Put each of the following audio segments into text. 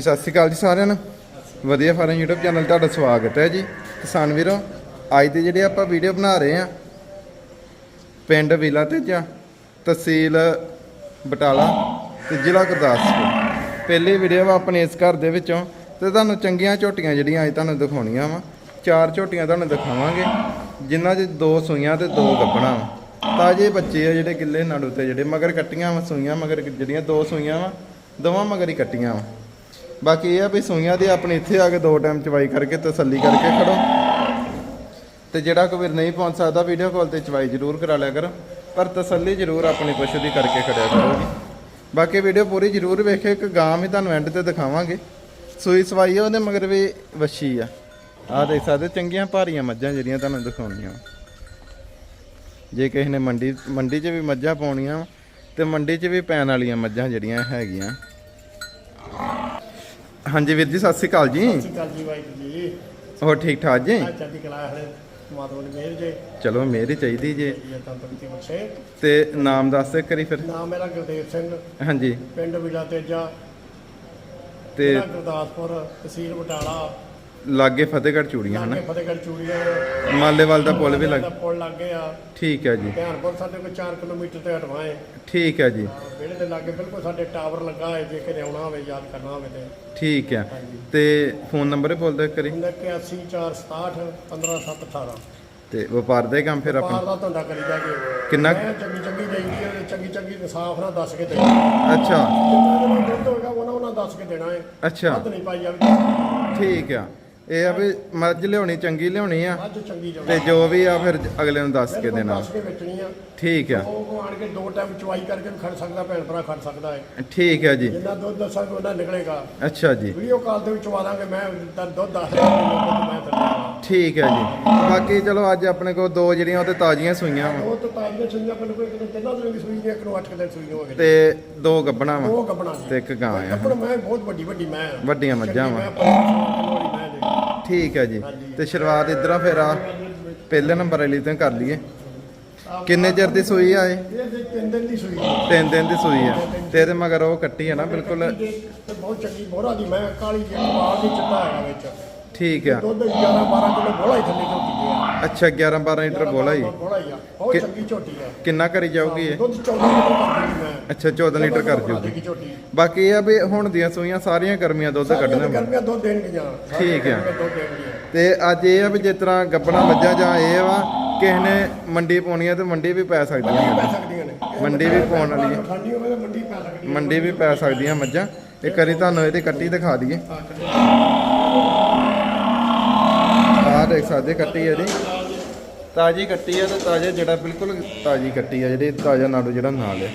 ਸਤਿ ਸ਼੍ਰੀ ਅਕਾਲ ਜੀ ਸਾਰਿਆਂ ਨੂੰ। ਵਧੀਆ ਫਾਰਮ YouTube ਚੈਨਲ ਤੁਹਾਡਾ ਸਵਾਗਤ ਹੈ ਜੀ। ਕਿਸਾਨ ਵੀਰੋ, ਅੱਜ ਦੀ ਜਿਹੜੀ ਆਪਾਂ ਵੀਡੀਓ ਬਣਾ ਰਹੇ ਆ ਪਿੰਡ ਵਿਲਾ ਤੇਜਾ ਤਹਿਸੀਲ ਬਟਾਲਾ ਤੇ ਜ਼ਿਲ੍ਹਾ ਗੁਰਦਾਸਪੁਰ। ਪਹਿਲੀ ਵੀਡੀਓ ਵਾ ਆਪਣੀ ਇਸ ਘਰ ਦੇ ਵਿੱਚੋਂ ਤੇ ਤੁਹਾਨੂੰ ਚੰਗੀਆਂ ਝੋਟੀਆਂ ਜਿਹੜੀਆਂ ਅੱਜ ਤੁਹਾਨੂੰ ਦਿਖਾਉਣੀਆਂ ਵਾ। ਚਾਰ ਝੋਟੀਆਂ ਤੁਹਾਨੂੰ ਦਿਖਾਵਾਂਗੇ, ਜਿਨ੍ਹਾਂ 'ਚ ਦੋ ਸੂਈਆਂ ਤੇ ਦੋ ਗੱਭਣਾ ਵਾ। ਤਾਜੇ ਬੱਚੇ ਆ ਜਿਹੜੇ ਗਿੱਲੇ ਨਾੜੂ ਤੇ ਜਿਹੜੇ, ਮਗਰ ਕੱਟੀਆਂ ਵਾ ਸੂਈਆਂ, ਮਗਰ ਜਿਹੜੀਆਂ ਦੋ ਸੂਈਆਂ ਵਾ, ਦੋਵਾਂ ਮਗਰ ਹੀ ਕੱਟੀਆਂ ਵਾ। ਬਾਕੀ ਇਹ ਆ ਵੀ ਸੂਈਆਂ ਦੀ ਆਪਣੀ ਇੱਥੇ ਆ ਕੇ ਦੋ ਟਾਈਮ ਚਵਾਈ ਕਰਕੇ ਤਸੱਲੀ ਕਰਕੇ ਖੜੋ। ਤੇ ਜਿਹੜਾ ਕੋਈ ਵੀਰ ਨਹੀਂ ਪਹੁੰਚ ਸਕਦਾ ਵੀਡੀਓ ਕਾਲ ਤੇ ਚਵਾਈ ਜ਼ਰੂਰ ਕਰਾ ਲਿਆ ਕਰੋ। ਪਰ ਤਸੱਲੀ ਜ਼ਰੂਰ ਆਪਣੀ ਪਸ਼ੂ ਦੀ ਕਰਕੇ ਖੜਿਆ ਕਰੋ ਜੀ। ਬਾਕੀ ਵੀਡੀਓ ਪੂਰੀ ਜ਼ਰੂਰ ਵੇਖਿਓ ਇੱਕ ਗਾਂ ਵੀ ਤੁਹਾਨੂੰ ਐਂਡ ਤੇ ਦਿਖਾਵਾਂਗੇ। ਸੂਈ ਸਵਾਈ ਆ ਉਹਦੇ ਮਗਰ ਵੀ ਵੱਛੀ ਆ। ਆਹ ਦੇਖ ਸਕਦੇ ਚੰਗੀਆਂ ਭਾਰੀਆਂ ਮੱਝਾਂ ਜਿਹੜੀਆਂ ਤੁਹਾਨੂੰ ਦਿਖਾਉਣੀਆਂ। ਜੇ ਕਿਸੇ ਨੇ ਮੰਡੀ ਮੰਡੀ 'ਚ ਵੀ ਮੱਝਾਂ ਪਾਉਣੀਆਂ ਵਾਂ, ਤੇ ਮੰਡੀ 'ਚ ਵੀ ਪੈਣ ਵਾਲੀਆਂ ਮੱਝਾਂ ਜਿਹੜੀਆਂ ਹੈਗੀਆਂ। ਹਾਂਜੀ ਵੀਰ ਜੀ ਸਤਿ ਸ਼੍ਰੀ ਅਕਾਲ ਜੀ। ਸਤਿ ਸ਼੍ਰੀ ਅਕਾਲ ਜੀ ਵਾਹਿਗੁਰੂ ਜੀ। ਹੋਰ ਠੀਕ ਠਾਕ ਜੀ? ਆ ਚੜ੍ਹਦੀ ਕਲਾ ਹਲੇ। ਮਾਤਮਾ ਦੀ ਮਿਹਰ ਜੇ। ਚਲੋ ਮੇਰੀ ਚਾਹੀਦੀ ਜੇ। ਜੀ ਬਖਸ਼ੇ। ਤੇ ਨਾਮ ਦੱਸ ਦੇ ਕਰੀ ਫਿਰ। ਨਾਮ ਮੇਰਾ ਗੁਰਦੇਵ ਸਿੰਘ। ਹਾਂਜੀ। ਪਿੰਡ ਵਿਲਾ ਤੇਜਾ। ਤੇ ਗੁਰਦਾਸਪੁਰ ਤਹਿਸੀਲ ਬਟਾਲਾ। ਲਾਗੇ ਫਤਿਹਗੜ੍ਹ ਚੂੜੀਆਂ ਹਨਾ? ਫਤਿਹਗੜ੍ਹ ਚੂੜੀਆਂ। ਮਾਲੇਵਾਲ ਦਾ ਪੁੱਲ ਵੀ ਲੱਗ ਪੁਲ ਲੱਗੇ ਆ। ਠੀਕ ਹੈ ਜੀ। ਧਿਆਨਪੁਰ ਸਾਡੇ ਕੋਲ 4 ਕਿਲੋਮੀਟਰ ਤੇ ਹਟਵਾਏ ਠੀਕ ਹੈ ਜੀ। ਵਿਹੜੇ ਦੇ ਲਾਗੇ ਬਿਲਕੁਲ ਸਾਡੇ ਟਾਵਰ ਲੱਗਾ ਹੈ ਜੇ ਕਿਤੇ ਆਉਣਾ ਹੋਵੇ ਯਾਦ ਕਰਨਾ ਹੋਵੇ ਤੇ। ਠੀਕ ਹੈ ਤੇ ਫੋਨ ਨੰਬਰ ਹੀ ਬੋਲ ਦੇ ਕਰੀ 8146 15718 ਤੇ ਵਪਾਰ ਦੇ ਕੰਮ ਫਿਰ ਆਪਾਂ? ਦਾ ਧੰਦਾ ਕਰੀ ਜਾਗੇ ਕਿੰਨਾ ਚੰਗੀ ਚੰਗੀ ਦੇਈਦੀ ਹੈ ਚੰਗੀ ਚੰਗੀ ਇਨਸਾਫ ਨਾਲ ਦੱਸ ਕੇ ਦੇ ਅੱਛਾ। ਜਿੰਨਾ ਜਿੰਨਾ ਹੋਏਗਾ ਉਹਨਾਂ ਉਹਨਾਂ ਦੱਸ ਕੇ ਦੇਣਾ ਹੈ ਅੱਛਾ। ਵੱਧ ਨਹੀਂ ਪਾਈ ਜਾਵੇ ਠੀਕ ਆ। ਇਹ ਆ ਵੀ ਮੱਝ ਲਿਆਉਣੀ ਚੰਗੀ ਲਿਆਉਣੀ ਆ। ਅੱਜ ਚੰਗੀ ਜਾਵੇ ਤੇ ਜੋ ਵੀ ਆ ਫਿਰ ਅਗਲੇ ਨੂੰ ਦੱਸ ਕੇ ਦੇਣਾ। ਦੱਸ ਕੇ ਵੇਚਣੀ ਆ। ਠੀਕ ਆ। ਉਹ ਕੋ ਆਣ ਕੇ ਦੋ ਟਾਈਮ ਚੁਆਈ ਕਰਕੇ ਵੀ ਖੜ ਸਕਦਾ ਭੈਣ ਭਰਾ ਖੜ ਸਕਦਾ ਹੈ ਠੀਕ ਜੀ। ਜਿੰਨਾ ਦੁੱਧ ਦੱਸਾਂਗੇ ਉਹਨਾਂ ਨਿਕਲੇਗਾ। ਅੱਛਾ ਜੀ। ਵੀਡੀਓ ਕਾਲ ਤੇ ਵੀ ਚਵਾ ਦਾਂਗੇ ਮੈਂ ਤਾਂ ਦੁੱਧ ਦੱਸ ਰਿਹਾ ਮੈਨੂੰ ਮੈਂ ਦਿੰਦਾ ਠੀਕ ਹੈ ਜੀ। ਬਾਕੀ ਚਲੋ ਅੱਜ ਆਪਣੇ ਕੋਲ ਦੋ ਜਿਹੜੀਆਂ ਉਹ ਤੇ ਤਾਜ਼ੀਆਂ ਸੂਈਆਂ ਵਾ। ਉਹ ਤਾਂ ਤਾਜ਼ੀਆਂ ਸੁਈਆਂ ਪਹਿਲਾਂ ਕੋਈ ਕਿਤੇ ਤਿੰਨਾਂ ਦਿਨ ਦੀ ਸੂਈ ਦੀ ਇੱਕ ਨੂੰ 8 ਦਿਨ ਸੂਈ ਹੋ ਗਏ ਤੇ ਦੋ ਗੱਬਣਾ ਵਾ ਗੱਬਣਾ ਤੇ ਇੱਕ ਗਾਂ ਆ। ਗੱਬਣ ਮੈਂ ਬਹੁਤ ਵੱਡੀ ਵੱਡੀ ਮੈਂ ਆ। ਵੱਡੀਆਂ ਮੱਝਾਂ ਵਾ। ਠੀਕ ਹੈ ਜੀ। ਤੇ ਸ਼ੁਰੂਆਤ ਇਧਰੋਂ ਫਿਰ ਆ ਪਹਿਲੇ ਨੰਬਰ ਵਾਲੀ ਤੋਂ ਕਰ ਲਈਏ। ਕਿੰਨੇ ਚਿਰ ਦੀ ਸੂਈ ਆ ਇਹ? ਇਹ ਦੇ ਤਿੰਨ ਦਿਨ ਦੀ ਸੂਈ ਹੈ ਤਿੰਨ ਦਿਨ ਦੀ ਸੂਈ ਆ। ਤੇ ਇਹਦੇ ਮਗਰ ਉਹ ਕੱਟੀ ਆ ਨਾ ਬਿਲਕੁਲ। ਤੇ ਬਹੁਤ ਚੰਗੀ ਬੋਰਾ ਦੀ ਮੈਂ ਕਾਲੀ ਜਿਹੀ ਬਾਲ ਦੀ ਚਿੱਟਾ ਹੈਗਾ ਵਿੱਚ। ਠੀਕ ਆ। ਦੁੱਧ 11 12 ਕਿਲੋ ਬੋਲਾ ਹੀ ਥੱਲੇ ਝੋਟੀ ਗਿਆ ਅੱਛਾ 11 12 ਲੀਟਰ ਬੋਲਾ ਹੀ। ਬੋਲਾ ਹੀ ਆ। ਬਹੁਤ ਕਿ- ਚੰਗੀ ਝੋਟੀ ਹੈ ਕਿੰਨਾ ਕਰੀ ਜਾਊਗੀ ਇਹ? ਦੁੱਧ 14 ਕਿਲੋ ਕਰਦੀ ਮੈਂ। ਅੱਛਾ 14 ਲੀਟਰ ਕਰ ਜੂਗੀ ਝੋਟੀ ਬਾਕੀ ਇਹ ਆ ਵੀ ਹੁਣ ਦੀਆਂ ਸੂਈਆਂ ਸਾਰੀਆਂ ਗਰਮੀਆਂ ਦੁੱਧ ਕੱਢਣਾ ਵਾ। ਗਰਮੀਆਂ ਦੁੱਧ ਦੇਣਗੀਆਂ। ਠੀਕ ਆ। ਦੁੱਧ ਦੇਣਗੀਆਂ। ਤੇ ਅੱਜ ਇਹ ਆ ਵੀ ਜਿਸ ਤਰ੍ਹਾਂ ਗੱਬਣਾ ਮੱਝਾਂ ਜਾਂ ਇਹ ਵਾ ਕਿਸੇ ਨੇ ਮੰਡੀ ਪਾਉਣੀ ਆ ਤੇ ਮੰਡੀ ਵੀ ਪੈ ਸਕਦੀਆਂ ਨੇ। ਮੰਡੀ ਵੀ ਪਾਉਣ ਵਾਲੀ ਹੈ। ਠੰਡੀ ਹੋਵੇ ਤਾਂ ਮੰਡੀ ਪੈ ਸਕਦੀ ਹੈ ਮੰਡੀ ਵੀ ਪੈ ਸਕਦੀਆਂ ਮੱਝਾਂ। ਇੱਕ ਵਾਰੀ ਤੁਹਾਨੂੰ ਇਹਦੀ ਕੱਟੀ ਦਿਖਾ ਦਈਏ। ਹਾਂ। ਦੇਖ ਸਕਦੇ ਕੱਟੀ ਇਹਦੀ। ਤਾਜੀ ਕੱਟੀ ਹੈ ਤੇ ਤਾਜ਼ਾ ਜਿਹੜਾ ਬਿਲਕੁਲ ਤਾਜੀ ਕੱਟੀ ਆ, ਜਿਹੜੀ ਤਾਜ਼ਾ ਨਾੜੂ ਜਿਹੜਾ ਨਾਲ ਹੈ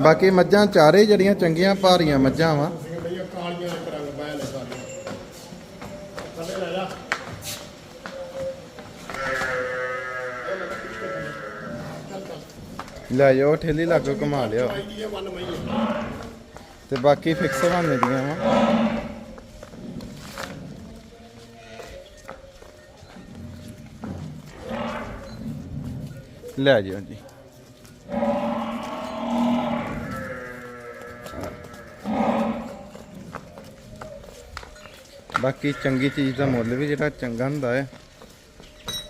ਬਾਕੀ ਮੱਝਾਂ ਚਾਰੇ ਜਿਹੜੀਆਂ ਚੰਗੀਆਂ ਭਾਰੀਆਂ ਮੱਝਾਂ ਵਾ। ਲੈ ਸਾਰੀਆਂ ਥੱਲੇ ਲੈ ਜਾਓ, ਠੇਲੀ ਲਾਗੋ ਘੁਮਾ ਲਿਓ ਤੇ ਬਾਕੀ ਫਿਕਸ ਬਣੇ ਦੀਆਂ ਵਾ। ਲੈ ਜਾਓ ਜੀ। ਬਾਕੀ ਚੰਗੀ ਚੀਜ਼ ਦਾ ਮੁੱਲ ਵੀ ਜਿਹੜਾ ਚੰਗਾ ਹੁੰਦਾ ਹੈ।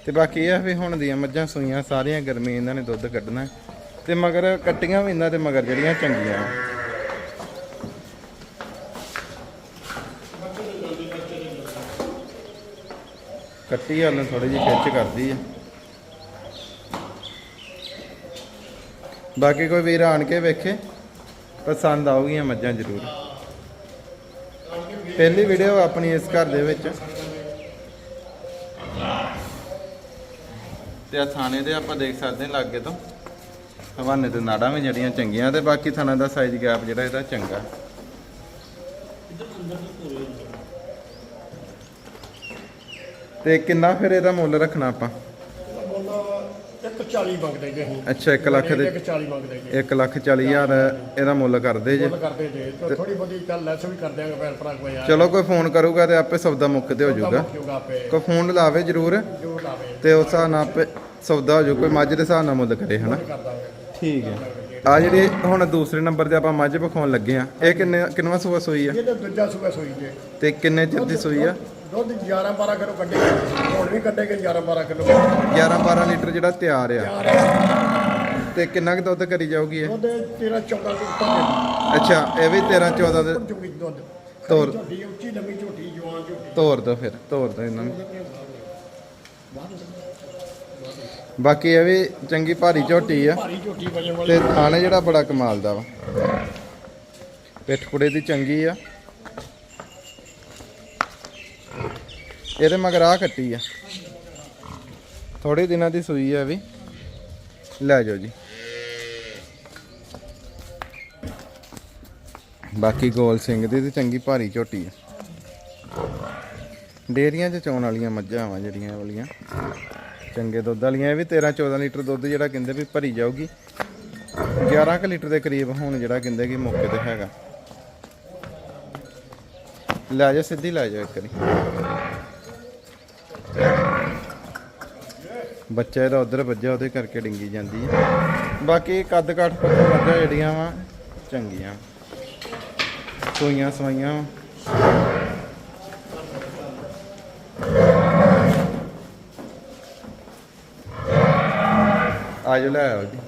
ਤੇ ਬਾਕੀ ਇਹ ਆ ਵੀ ਹੁਣ ਦੀਆਂ ਮੱਝਾਂ ਸੂਈਆਂ, ਸਾਰੀਆਂ ਗਰਮੀ ਇਹਨਾਂ ਨੇ ਦੁੱਧ ਕੱਢਣਾ। ਹੈ। ਤੇ ਮਗਰ ਕੱਟੀਆਂ ਵੀ ਇਹਨਾਂ ਦੇ ਮਗਰ ਜਿਹੜੀਆਂ ਚੰਗੀਆਂ। ਕੱਟੀ ਹਾਲ ਥੋੜੀ ਜਿਹੀ ਖਿੱਚ ਕਰਦੀ ਹੈ ਬਾਕੀ ਕੋਈ ਵੀਰ ਆਣ ਕੇ ਵੇਖੇ, ਪਸੰਦ ਆਉਗੀਆਂ ਮੱਝਾਂ ਜ਼ਰੂਰ। ਪਹਿਲੀ ਵੀਡੀਓ ਆਪਣੀ ਇਸ ਘਰ ਦੇ ਵਿੱਚ। ਤੇ ਆ ਥਾਣੇ ਦੇ ਆਪਾਂ ਦੇਖ ਸਕਦੇ ਹਾਂ ਲਾਗੇ ਤੋਂ। ਹਵਾਨੇ ਤੇ ਨਾੜਾਂ ਵੀ ਜਿਹੜੀਆਂ ਚੰਗੀਆਂ ਤੇ ਬਾਕੀ ਥਾਣਾ ਦਾ ਸਾਈਜ਼ ਗੈਪ ਜਿਹੜਾ ਇਹਦਾ ਚੰਗਾ। ਤੇ ਕਿੰਨਾ ਫਿਰ ਇਹਦਾ ਮੁੱਲ ਰੱਖਣਾ ਆਪਾਂ? 140 ਮੰਗਦੇ ਜੇ ਅਸੀਂ। ਅੱਛਾ 1 ਲੱਖ ਦੇ 140 ਮੰਗਦੇ ਜੇ 1 ਲੱਖ 40 ਹਜ਼ਾਰ ਇਹਦਾ ਮੁੱਲ ਕਰਦੇ ਜੇ। ਮੁੱਲ ਕਰਦੇ ਜੇ। ਤੇ ਥੋੜੀ ਬਹੁਤੀ ਚੱਲ ਲੈਸ ਵੀ ਕਰ ਦਿਆਂਗੇ ਭੈਣ ਭਰਾ ਕੋਈ ਯਾਰ। ਚਲੋ ਕੋਈ ਫੋਨ ਕਰੂਗਾ ਤੇ ਆਪੇ ਸੌਦਾ ਮੁੱਕ ਤੇ ਹੋ ਜਾਊਗਾ। ਕੋਈ ਫੋਨ ਲਾਵੇ ਜ਼ਰੂਰ। ਤੇ ਉਸ ਹਿਸਾਬ ਨਾਲ ਆਪੇ ਸੌਦਾ ਹੋ ਜਾਊ। ਕੋਈ ਮੱਝ ਦੇ ਹਿਸਾਬ ਨਾਲ ਮੁੱਲ ਕਰੇ ਹਨਾ? ਠੀਕ ਹੈ। ਆ ਜਿਹੜੀ ਹੁਣ ਦੂਸਰੇ ਨੰਬਰ ਤੇ ਆਪਾਂ ਮੱਝ ਵਿਖਾਉਣ ਲੱਗੇ ਆ ਇਹ ਕਿੰਨੇ ਕਿੰਨਵਾ ਸੂਆ ਸੂਈ ਆ? ਇਹ ਤਾਂ ਦੂਜਾ ਸੂਆ ਸੋਈ ਜੇ। ਤੇ ਕਿੰਨੇ ਚਿਰ ਦੀ ਸੂਈ ਆ? ਦੁੱਧ 11 12 ਕਿਲੋ ਕੱਢੇ ਹੁਣ ਵੀ ਕੱਢੇਗੇ 11 12 ਕਿਲੋ। 11 12 ਲੀਟਰ ਜਿਹੜਾ ਤਿਆਰ ਆ। ਤੇ ਕਿੰਨਾ ਕੁ ਦੁੱਧ ਕਰੀ ਜਾਊਗੀ ਇਹ? ਦੁੱਧ 13 14 ਤੋਂ ਉੱਪਰ ਅੱਛਾ ਇਹ ਵੀ 13 14 ਦੇ ਦੇ ਚੁਗੀ ਦੁੱਧ। ਤੋਰ। ਝੋਟੀ ਉੱਚੀ ਲੰਮੀ ਝੋਟੀ ਜਵਾਨ ਝੋਟੀ। ਤੋਰ ਦੋ ਫਿਰ ਤੋਰ ਦੋ ਇਹਨਾਂ ਨੂੰ। ਬਾਕੀ ਇਹ ਵੀ ਚੰਗੀ ਭਾਰੀ ਝੋਟੀ ਆ। ਤੇ ਥਾਣੇ ਜਿਹੜਾ ਬੜਾ ਕਮਾਲ ਦਾ ਵਾ। ਪਿੱਠ ਪੁੜੇ ਦੀ ਚੰਗੀ ਆ। ਇਹਦੇ ਮਗਰ ਆ ਕੱਟੀ ਆ। ਥੋੜੇ ਦਿਨਾਂ ਦੀ ਸੂਈ ਆ ਵੀ। ਲੈ ਜਾਓ ਜੀ। ਬਾਕੀ ਗੋਲ ਸਿੰਘ ਦੀ ਤੇ ਚੰਗੀ ਭਾਰੀ ਝੋਟੀ ਆ। ਡੇਰੀਆਂ 'ਚ ਚੋਣ ਵਾਲੀਆਂ ਮੱਝਾਂ ਵਾ ਜਿਹੜੀਆਂ ਵਾਲੀਆਂ। ਚੰਗੇ ਦੁੱਧ ਵਾਲੀਆਂ, ਇਹ ਵੀ 13 14 ਲੀਟਰ ਦੁੱਧ ਜਿਹੜਾ ਕਹਿੰਦੇ ਵੀ ਭਰੀ ਜਾਊਗੀ। 11 ਕੁ ਲੀਟਰ ਦੇ ਕਰੀਬ ਹੁਣ ਜਿਹੜਾ ਕਹਿੰਦੇ ਕਿ ਮੌਕੇ ਤੇ ਹੈਗਾ। ਲੈ ਜਾ ਸਿੱਧੀ ਲੈ ਜਾ ਇੱਕ ਵਾਰੀ। ਬੱਚਾ ਇਹਦਾ ਉਧਰ ਵੱਜਿਆ, ਉਹਦੇ ਕਰਕੇ ਡਿੰਗੀ ਜਾਂਦੀ ਹੈ ਬਾਕੀ ਕੱਦ ਕਾਠ ਪੱਤੋਂ ਮੱਝਾਂ ਜਿਹੜੀਆਂ ਵਾ, ਚੰਗੀਆਂ। ਸੂਈਆਂ ਸਵਾਈਆਂ। ਵਾਂ। ਆ ਜਾਓ, ਲੈ ਆਓ ਜੀ।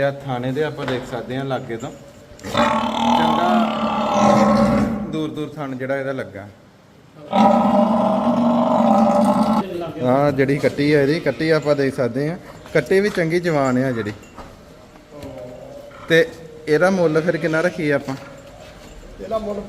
ਤੇ ਆ ਥਾਣੇ ਦੇ ਆਪਾਂ ਦੇਖ ਸਕਦੇ ਹਾਂ ਲਾਗੇ ਤੋਂ। ਚੰਗਾ। ਦੂਰ ਦੂਰ ਥਣ ਜਿਹੜਾ ਇਹਦਾ ਲੱਗਾ। ਹਾਂ, ਜਿਹੜੀ ਕੱਟੀ ਹੈ ਇਹਦੀ, ਕੱਟੀ ਆਪਾਂ ਦੇਖ ਸਕਦੇ ਹਾਂ। ਕੱਟੀ ਵੀ ਚੰਗੀ ਜਵਾਨ ਆ ਜਿਹੜੀ। ਤੇ ਇਹਦਾ ਮੁੱਲ ਫਿਰ ਕਿੰਨਾ ਰੱਖੀਏ ਆਪਾਂ? ਇਹਦਾ ਮੁੱਲ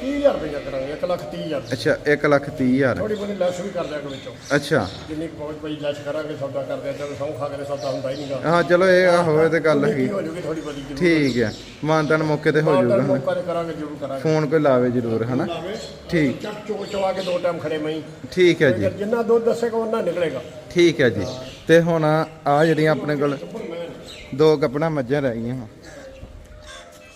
30000 ਰੁਪਏ ਕਰਾਂਗੇ 1 ਲੱਖ 30000 ਅੱਛਾ 1 ਲੱਖ ਤੀਹ ਹਜ਼ਾਰ। ਥੋੜੀ ਬਹੁਤੀ ਲੈਸ ਵੀ ਕਰ ਦਿਆ ਕਰੋ ਵਿੱਚੋਂ। ਅੱਛਾ। ਜਿੰਨੀ ਕੁ ਪਹੁੰਚ ਪਈ ਲੈਸ ਕਰਾਂਗੇ ਸੌਦਾ ਕਰਦੇ ਆ ਚਲੋ ਸੌਂ ਖਾ ਕੇ ਤੇ ਸੌਦਾ ਹੁੰਦਾ ਹੀ ਨਹੀਂਗਾ। ਹਾਂ ਚਲੋ ਇਹ ਆ ਹੋਵੇ ਤੇ ਗੱਲ ਹੈਗੀ। ਹੋ ਜੂਗੀ ਥੋੜੀ ਬਹੁਤੀ ਜ਼ਰੂਰ। ਠੀਕ ਹੈ। ਮਾਨਤਨ ਮੌਕੇ ਤੇ ਹੋ ਮਾਨਦਾਨ ਜਾਊਗਾ ਮੌਕਾ ਤੇ ਕਰਾਂਗੇ ਜ਼ਰੂਰ ਕਰਾਂਗੇ। ਫੋਨ ਕੋਈ ਲਾਵੇ ਜ਼ਰੂਰ ਹਨਾ? ਲਾਵੇ। ਠੀਕ। ਚੱਕ ਚੋ ਚਵਾ ਕੇ ਦੋ ਟਾਈਮ ਖੜੇ ਮਈ ਠੀਕ ਹੈ ਜੀ। ਜਿੰਨਾ ਦੁੱਧ ਦੱਸੇਗਾ ਉਹਨਾਂ ਨਿਕਲੇਗਾ। ਠੀਕ ਹੈ ਜੀ। ਤੇ ਹੁਣ ਆ ਜਿਹੜੀਆਂ ਆਪਣੇ ਕੋਲ ਦੋ ਕੱਪੜਾ ਮੱਝਾਂ ਰਹਿ ਗਈਆਂ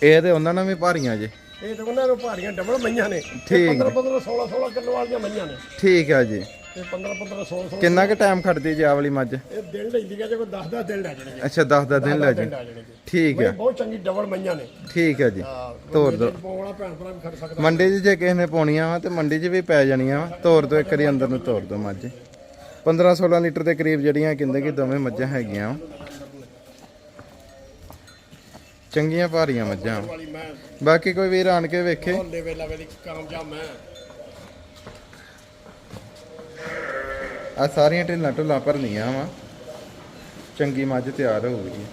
ਇਹ ਤੇ ਉਹਨਾਂ ਨਾਲ ਵੀ ਭਾਰੀਆਂ ਜੇ। ਇਹ ਤਾਂ ਉਹਨਾਂ ਨੂੰ ਭਾਰੀਆਂ ਡਬਲ ਮਈਆਂ ਨੇ। ਠੀਕ। 15 15 16 16 ਕਿਲੋ ਵਾਲੀਆਂ ਮਈਆਂ ਨੇ। ਠੀਕ ਹੈ ਜੀ। ਤੇ 15 15 16 16 ਕਿੰਨਾ ਕੁ ਟਾਈਮ ਖੜਦੀ ਜੀ ਆ ਵਾਲੀ ਮੱਝ ਇਹ ਦਿਨ ਲੈਂਦੀ ਹੈ ਜੇ ਕੋਈ 10 10 ਦਿਨ ਲੈ ਜਾਣਗੇ। ਅੱਛਾ 10 10 ਦਿਨ ਲੈ ਜੀ ਦਿਨ ਲੈ ਜਾਣਗੇ। ਠੀਕ ਹੈ। ਬਹੁਤ ਚੰਗੀ ਡਬਲ ਮਈਆਂ ਨੇ। ਠੀਕ ਹੈ ਜੀ। ਤੋਰ ਦੋ। ਪੌਣਾ ਭੈਣ ਭਰਾ ਵੀ ਖੜ ਸਕਦਾ। ਮੰਡੀ 'ਚ ਜੇ ਕਿਸੇ ਨੇ ਪਾਉਣੀਆਂ ਵਾ ਤੇ ਮੰਡੀ 'ਚ ਵੀ ਪੈ ਜਾਣੀਆਂ ਵਾ। ਤੋਰ ਦੋ ਇੱਕ ਵਾਰੀ ਅੰਦਰ ਨੂੰ ਤੋਰ ਦੋ ਮੱਝ। 15 16 ਲੀਟਰ ਦੇ ਕਰੀਬ ਜਿਹੜੀਆਂ ਕਹਿੰਦੇ ਕਿ ਦੋਵੇਂ ਮੱਝਾਂ ਹੈਗੀਆਂ ਵਾ। ਚੰਗੀਆਂ ਭਾਰੀਆਂ ਮੱਝਾਂ। ਵਾ। ਵਾਲੀ ਮੈਂ ਬਾਕੀ ਕੋਈ ਵੀਰ ਆਣ ਕੇ ਵੇਖੇ। ਹੋਲੇ ਵੇਲਾ ਵੇਲੀ ਕਾਮਯਾਬ ਮੈਂ। ਆ ਸਾਰੀਆਂ ਢਿੱਲਾਂ ਢੁੱਲਾਂ ਭਰਨੀਆਂ ਵਾ। ਚੰਗੀ ਮੱਝ ਤਿਆਰ ਹੋਊਗੀ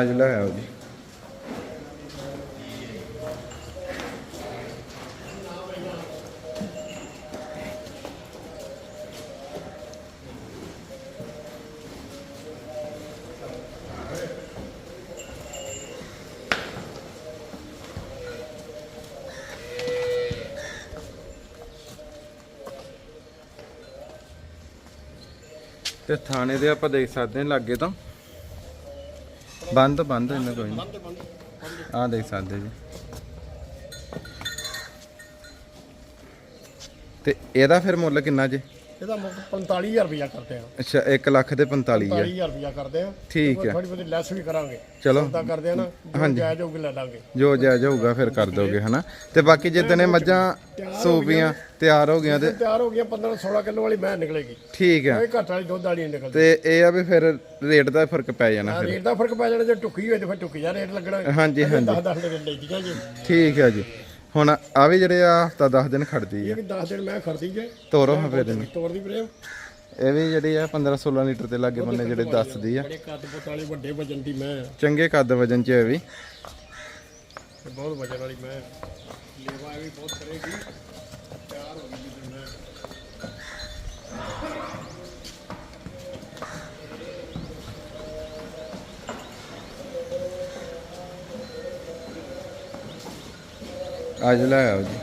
ਅੱਜ ਲੈ ਆਓ ਜੀ। ਤੇ ਥਾਣੇ ਦੇ ਆਪਾਂ ਦੇਖ ਸਕਦੇ ਹਾਂ ਲਾਗੇ ਤੋਂ। ਬੰਦ ਬੰਦ ਇਹਨਾਂ ਕੋਈ ਨਹੀਂ ਆ ਦੇਖ ਸਕਦੇ ਜੀ। ਤੇ ਇਹਦਾ ਫਿਰ ਮੁੱਲ ਕਿੰਨਾ ਜੇ? ਇਹਦਾ ਮੁੱਲ 45000 ਰੁਪਇਆ ਕਰਦੇ ਆ। ਅੱਛਾ 1 ਲੱਖ ਤੇ 45000 45000 ਰੁਪਇਆ ਕਰਦੇ ਆ। ਠੀਕ ਹੈ। ਥੋੜੀ ਬਹੁਤੀ ਲੈਸ ਵੀ ਕਰਾਂਗੇ। ਚਲੋ। ਸੌਦਾ ਕਰਦੇ ਆ ਨਾ ਹਾਂਜੀ। ਜਾਇਜ਼ ਹੋਊਗੀ ਲੈ ਲਾਂਗੇ। ਜੋ ਜਾਇਜ਼ ਹੋਊਗਾ ਫਿਰ ਕਰ ਦੋਗੇ ਹਨਾ? ਤੇ ਬਾਕੀ ਜਿੱਦਣ ਇਹ ਮੱਝਾਂ ਸੂਪੀਆਂ ਤਿਆਰ ਹੋ ਗਈਆਂ ਤੇ ਤਿਆਰ ਹੋ ਗਈਆਂ 15 16 ਕਿਲੋ ਵਾਲੀ ਮੈਂ ਨਿਕਲੇਗੀ। ਠੀਕ ਹੈ। ਕੋਈ ਘੱਟ ਵਾਲੀ ਦੁੱਧ ਵਾਲੀ ਨਹੀਂ ਨਿਕਲਦੀ। ਤੇ ਇਹ ਆ ਵੀ ਫਿਰ ਰੇਟ ਦਾ ਫ਼ਰਕ ਪੈ ਜਾਣਾ ਆ ਫਿਰ। ਰੇਟ ਦਾ ਫ਼ਰਕ ਪੈ ਜਾਣਾ ਜੇ ਟੁੱਕੀ ਹੋਏ ਤੇ ਫਿਰ ਟੁੱਕੀ ਜਾ ਰੇਟ ਲੱਗਣਾ। ਹਾਂਜੀ ਹਾਂਜੀ। 10 10 ਦਿਨ ਲੈਦੀਆਂ ਜੀ। ਠੀਕ ਹੈ ਜੀ। ਹੁਣ ਆ ਵੀ ਜਿਹੜੇ ਆ ਹਫਤਾ 10 ਦਿਨ ਖੜਦੀ ਆ। ਇਹ ਵੀ 10 ਦਿਨ ਮੈਂ ਖੜਦੀ ਜੇ। ਤੋਰੋ ਹਾਂ ਫਿਰ ਇਹਨੂੰ ਤੋਰ ਦੀ ਵੀਰੇ ਇਹ ਵੀ ਜਿਹੜੀ ਆ 15 16 ਲੀਟਰ ਦੇ ਲਾਗੇ ਬੰਨੇ ਜਿਹੜੇ ਦੱਸਦੀ ਆ। ਬੜੇ ਕੱਦ ਪੁੱਤ ਵਾਲੀ ਵੱਡੇ ਵਜਨ ਦੀ ਮੈਂ। ਚੰਗੇ ਕੱਦ ਵਜਨ ਚ ਇਹ ਵੀ। ਤੇ ਬਹੁਤ ਵਜਨ ਵਾਲੀ ਮੈਂ। ਲੇਵਾ ਵੀ ਬਹੁਤ ਕਰੇਗੀ। ਅੱਜ ਲੈ ਆਓ ਜੀ।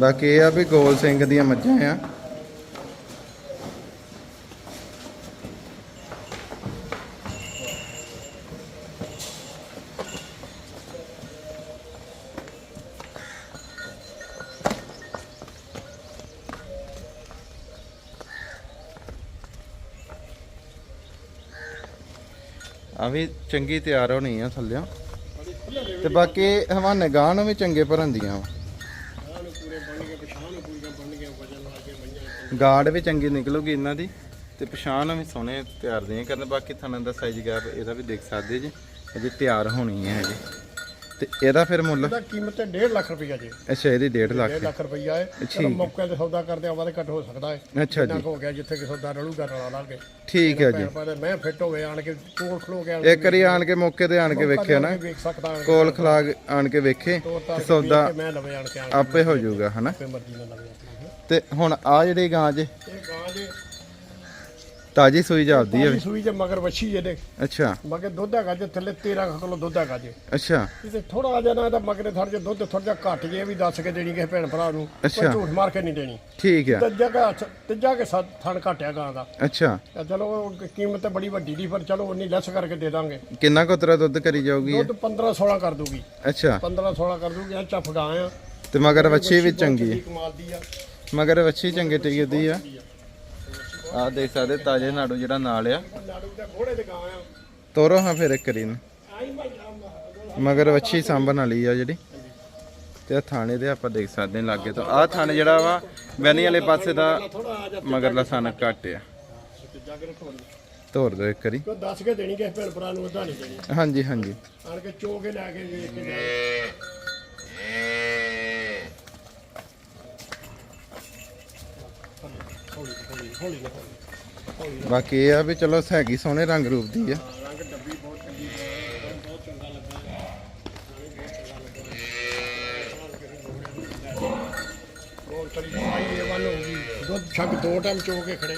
ਬਾਕੀ ਇਹ ਆ ਵੀ ਗੋਲ ਸਿੰਘ ਦੀਆਂ ਮੱਝਾਂ ਆ। ਆ ਵੀ ਚੰਗੀ ਤਿਆਰ ਹੋਣੀ ਆ ਥੱਲਿਓ। ਤੇ ਬਾਕੀ ਹਵਾਨੇ ਗਾਂ ਵੀ ਚੰਗੇ ਭਰਨ ਦੀਆਂ ਆਹ ਗਾਰਡ ਵੀ ਚੰਗੀ ਨਿਕਲੂਗੀ ਇਹਨਾਂ ਦੀ ਤੇ ਪਛਾਣ ਵੀ ਸੋਹਣੇ ਤਿਆਰ ਦੀਆਂ ਕਰਨ। ਬਾਕੀ ਥਾਣਾ ਦਾ ਸਾਈਜ਼ ਗੈਪ ਇਹਦਾ ਵੀ ਦੇਖ ਸਕਦੇ ਜੀ। ਅਜੇ ਤਿਆਰ ਹੋਣੀ ਹੈ ਹਜੇ। ਤੇ ਇਹਦਾ ਫਿਰ ਮੁੱਲ? ਇਹਦਾ ਕੀਮਤ ਹੈ 1.5 ਲੱਖ ਰੁਪਈਆ ਜੀ। ਅੱਛਾ ਇਹਦੀ 1.5 1.5 ਲੱਖ ਲੱਖ ਰੁਪਈਆ ਹੈ। ਚਲੋ। ਮੌਕੇ ਤੇ ਸੌਦਾ ਕਰਦੇ ਆ ਵਾਦੇ ਘੱਟ ਹੋ ਸਕਦਾ ਹੈ। ਅੱਛਾ ਜੀ। ਹੋ ਗਿਆ ਜਿੱਥੇ ਕਿ ਸੌਦਾ ਰਲੂਗਾ ਰਲਾ ਲਾਂਗੇ ਠੀਕ ਹੈ ਜੀ। ਮੈਂ ਫਿੱਟ ਹੋ ਗਿਆ ਆਣ ਕੇ ਕੋਲ ਖਲੋ ਗਿਆ ਇੱਕ ਵਾਰੀ ਆਣ ਕੇ ਮੌਕੇ ਤੇ ਆਣ ਕੇ ਵੇਖਿਆ ਨਾ। ਕੋਲ ਖਲਾਗ ਆਣ ਕੇ ਵੇਖੇ ਸੌਦਾ ਆਪੇ ਹੋ ਜਾਊਗਾ ਹਨਾ? ਤੇ ਹੁਣ ਆ ਜਿਹੜੀ ਗਾਂ ਜੇ ਇਹ ਤਾਜੀ ਸੂਈ ਜਾਪਦੀ ਹੈ ਤਾਜੀ ਸੂਈ ਜੇ ਮਗਰ ਵੱਛੀ ਇਹਦੇ ਅੱਛਾ। ਮਗਰ ਦੁੱਧ ਹੈਗਾ ਜੇ ਥੱਲੇ 13 ਕਿਲੋ ਦੁੱਧ ਹੈਗਾ ਜੇ ਅੱਛਾ। ਤੇ ਥੋੜਾ ਜਿਹਾ ਨਾ ਇਹਦਾ ਮਗਰੇ ਥੋੜਾ ਜਿਹਾ ਦੁੱਧ ਥੋੜਾ ਜਿਹਾ ਘੱਟ ਜੇ ਵੀ ਦੱਸ ਕੇ ਦੇਣੀ ਕਿਸੇ ਭੈਣ ਭਰਾ ਨੂੰ। ਕੋਈ। ਝੂਠ ਮਾਰ ਕੇ ਨਹੀਂ ਦੇਣੀ। ਠੀਕ ਆ। ਤੀਜਾ ਕਾ ਤੀਜਾ ਕੇ ਸੱਤ ਥਣ ਘਟਿਆ ਗਾਂ ਦਾ। ਅੱਛਾ। ਚਲੋ ਕੀਮਤ ਤੇ ਬੜੀ ਵੱਡੀ ਦੀ ਪਰ ਚਲੋ ਉਨੀ ਲੈਸ ਕਰਕੇ ਦੇ ਦਾਂਗੇ। ਕਿੰਨਾ ਕੁਤਰਾ ਦੁੱਧ ਕਰੀ ਜਾਊਗੀ? ਦੁੱਧ 15 16 ਕਰ ਦੂਗੀ। ਅੱਛਾ। 15 16 ਕਰ ਦੂਗੀ ਇਹ ਚੱਫ ਗਾਂ ਆ। ਤੇ ਮਗਰ ਵੱਛੀ ਵੀ ਚੰਗੀ ਹੈ ਆ। ਮਗਰ ਵੱਛੀ ਚੰਗੇ ਟਿਕੇ ਦੀ ਆ ਆ ਦੇਖ ਸਕਦੇ ਤਾਜੇ ਨਾੜੂ ਜਿਹੜਾ ਨਾਲ ਆ। ਦਾ ਦੇ ਤੋਰੋ ਹਾਂ ਫਿਰ ਇੱਕ ਕਰੀ ਨੂੰ ਆਈ ਮੈਂ ਜਾਮ ਮਗਰ ਵੱਛੀ ਸਾਂਭਣ ਵਾਲੀ ਆ ਜਿਹੜੀ। ਤੇ ਆ ਥਾਣੇ ਦੇ ਆਪਾਂ ਦੇਖ ਸਕਦੇ ਲਾਗੇ ਤੋਂ। ਆ ਥਾਣੇ ਜਿਹੜਾ ਵਾ ਵੈਨੀ ਵਾਲੇ ਪਾਸੇ ਦਾ ਥੋੜਾ ਆ ਜਾ ਮਗਰਲਾ ਸਨ ਘੱਟ ਆ। ਤੋਰ ਦੋ ਇੱਕ ਕੋ ਦੱਸ ਕੇ ਦੇਣੀ ਕਿਸੇ ਭੈਣ ਭਰਾ ਨੂੰ ਨਹੀਂ ਦੇਣੀ। ਹਾਂਜੀ ਹਾਂਜੀ। ਆਣ ਕੇ ਚੋ ਕੇ ਲੈ ਕੇ ਵੇਖ ਕੇ ਹੌਲੀ ਹੌਲੀ ਬਾਕੀ ਇਹ ਆ ਵੀ ਚਲੋ ਹੈਗੀ ਸੋਹਣੇ ਰੰਗ ਰੂਪ ਦੀ ਆ। ਰੰਗ ਡੱਬੀ ਬਹੁਤ ਚੰਗੀ ਹੈ ਬਹੁਤ ਚੰਗਾ ਲੱਗਾ ਹੈ ਨਾਲੇ ਬਹੁਤ ਚੰਗਾ ਲੱਗਾ ਹੋਰ ਕਰੀ ਆਈ ਇਹ ਵੱਲ ਹੋ ਗਈ ਦੁੱਧ ਛੱਗ ਦੋ ਟਾਈਮ ਚੋ ਕੇ ਖੜੇ।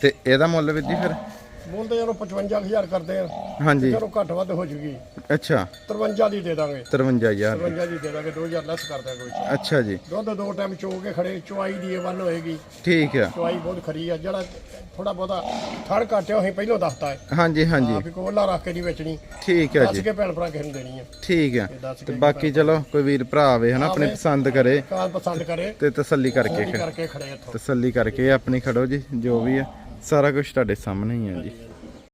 ਤੇ ਇਹਦਾ ਮੁੱਲ ਵੀ ਜੀ ਫਿਰ? ਬੋਲਦੇ ਯਾਰੋ 55000 ਕਰਦੇ ਆ। ਹਾਂਜੀ। ਚਲੋ ਘੱਟ ਵੱਧ ਹੋ ਜੂਗੀ। ਅੱਛਾ। 53 ਦੀ ਦੇ ਦਾਂਗੇ। 53000 53 ਦੀ ਦੇ ਦਾਂਗੇ 2000 ਲੈਸ ਕਰ ਦਾਂਗੇ ਵਿੱਚ ਅੱਛਾ ਜੀ। ਦੁੱਧ ਦੋ ਟਾਈਮ ਚੋ ਕੇ ਖੜੇ ਚੁਆਈ ਦੀ ਇਹ ਵੱਲ ਹੋਏਗੀ। ਠੀਕ ਆ। ਚੁਆਈ ਬਹੁਤ ਖਰੀ ਆ ਜਿਹੜਾ ਥੋੜਾ ਬਹੁਤਾ ਥੜ ਘਟਿਆ ਅਸੀਂ ਪਹਿਲਾਂ ਦੱਸਤਾ ਹੈ। ਹਾਂਜੀ ਹਾਂਜੀ। ਆਪ ਹੀ ਕੋਲਾ ਰੱਖ ਕੇ ਨਹੀਂ ਵੇਚਣੀ। ਠੀਕ ਆ ਦੱਸ ਜੀ। ਕੇ ਭੈਣ ਭਰਾ ਕਿਸੇ ਨੂੰ ਦੇਣੀ ਆ। ਠੀਕ ਆ। ਦੱਸ ਤੇ ਬਾਕੀ ਚਲੋ ਕੋਈ ਵੀਰ ਭਰਾ ਆਵੇ ਹਨਾ ਆਪਣੇ ਪਸੰਦ ਕਰੇ। ਕਾਰ ਪਸੰਦ ਕਰੇ। ਤੇ ਤਸੱਲੀ ਕਰਕੇ ਉਹ ਵੀ ਕਰਕੇ ਖੜੇ ਇੱਥੋਂ। ਤਸੱਲੀ ਕਰਕੇ ਆਪਣੀ ਖੜੋ ਜੀ ਜੋ ਵੀ ਆ ਸਾਰਾ ਕੁਝ ਤੁਹਾਡੇ ਸਾਹਮਣੇ ਹੀ ਆ ਜੀ।